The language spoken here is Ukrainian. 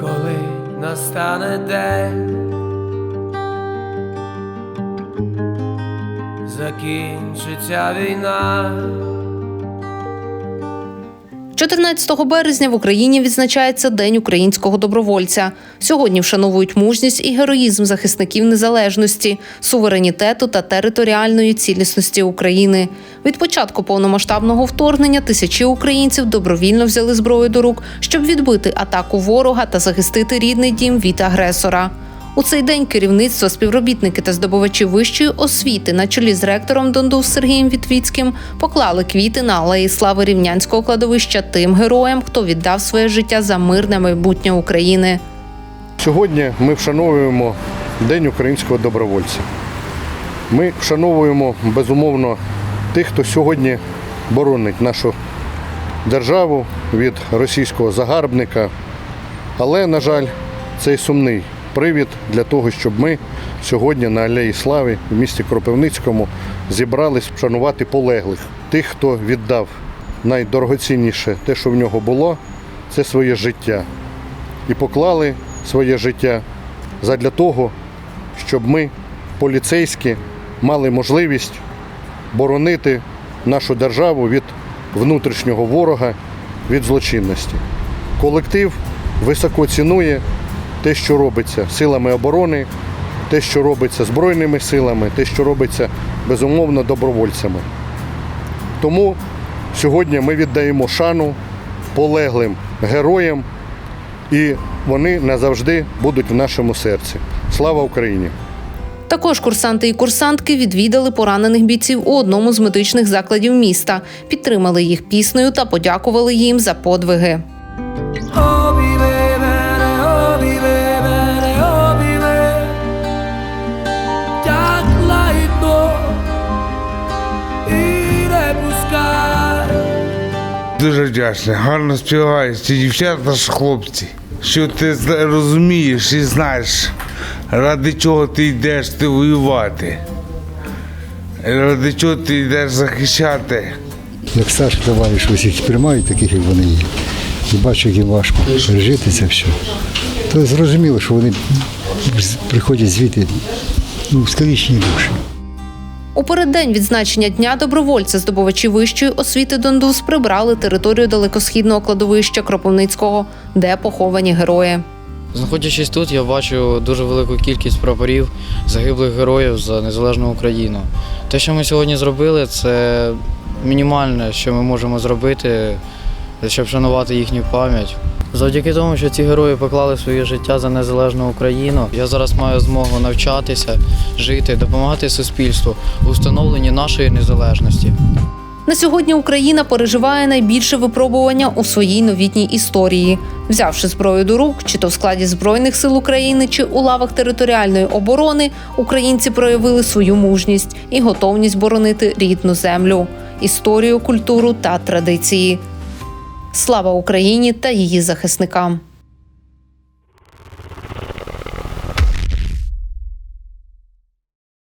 коли настане день, закінчиться війна. 14 березня в Україні відзначається День українського добровольця. Сьогодні вшановують мужність і героїзм захисників незалежності, суверенітету та територіальної цілісності України. Від початку повномасштабного вторгнення тисячі українців добровільно взяли зброю до рук, щоб відбити атаку ворога та захистити рідний дім від агресора. У цей день керівництво, співробітники та здобувачі вищої освіти на чолі з ректором Дондув Сергієм Вітвіцьким поклали квіти на алеї слави рівнянського кладовища тим героям, хто віддав своє життя за мирне майбутнє України. Сьогодні ми вшановуємо День українського добровольця. Ми вшановуємо безумовно тих, хто сьогодні боронить нашу державу від російського загарбника. Але, на жаль, цей сумний привід для того, щоб ми сьогодні на Алеї Слави в місті Кропивницькому зібрались вшанувати полеглих, тих, хто віддав найдорогоцінніше те, що в нього було, це своє життя і поклали своє життя задля того, щоб ми, поліцейські, мали можливість боронити нашу державу від внутрішнього ворога, від злочинності. Колектив високо цінує те, що робиться силами оборони, те, що робиться Збройними силами, те, що робиться безумовно добровольцями. Тому сьогодні ми віддаємо шану полеглим героям, і вони назавжди будуть в нашому серці. Слава Україні! Також курсанти і курсантки відвідали поранених бійців у одному з медичних закладів міста, підтримали їх піснею та подякували їм за подвиги. Дуже вдячний. Гарно співаєш. Ці дівчата ж хлопці. Що ти розумієш і знаєш, ради чого ти йдеш ти воювати. Ради чого ти йдеш захищати. Як старший товариш усіх приймають, таких як вони є. І бачу, як їм важко пережити це все. То зрозуміло, що вони приходять звідти ну, скалічні душі. У переддень відзначення Дня добровольця здобувачі вищої освіти Дондус прибрали територію далекосхідного кладовища Кропивницького, де поховані герої. Знаходячись тут, я бачу дуже велику кількість прапорів загиблих героїв за незалежну Україну. Те, що ми сьогодні зробили, це мінімальне, що ми можемо зробити, щоб шанувати їхню пам'ять. Завдяки тому, що ці герої поклали своє життя за незалежну Україну, я зараз маю змогу навчатися, жити, допомагати суспільству у встановленні нашої незалежності. На сьогодні Україна переживає найбільше випробування у своїй новітній історії. Взявши зброю до рук, чи то в складі збройних сил України, чи у лавах територіальної оборони, українці проявили свою мужність і готовність боронити рідну землю, історію, культуру та традиції. Слава Україні та її захисникам!